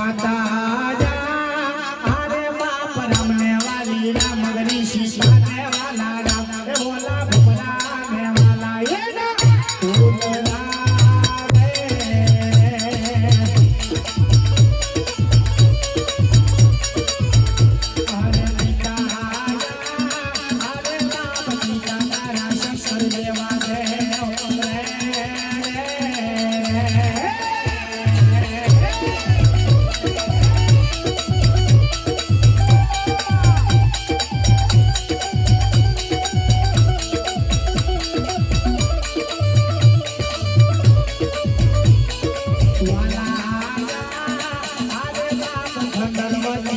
માતા અરે બાપ રામને વાલી રામ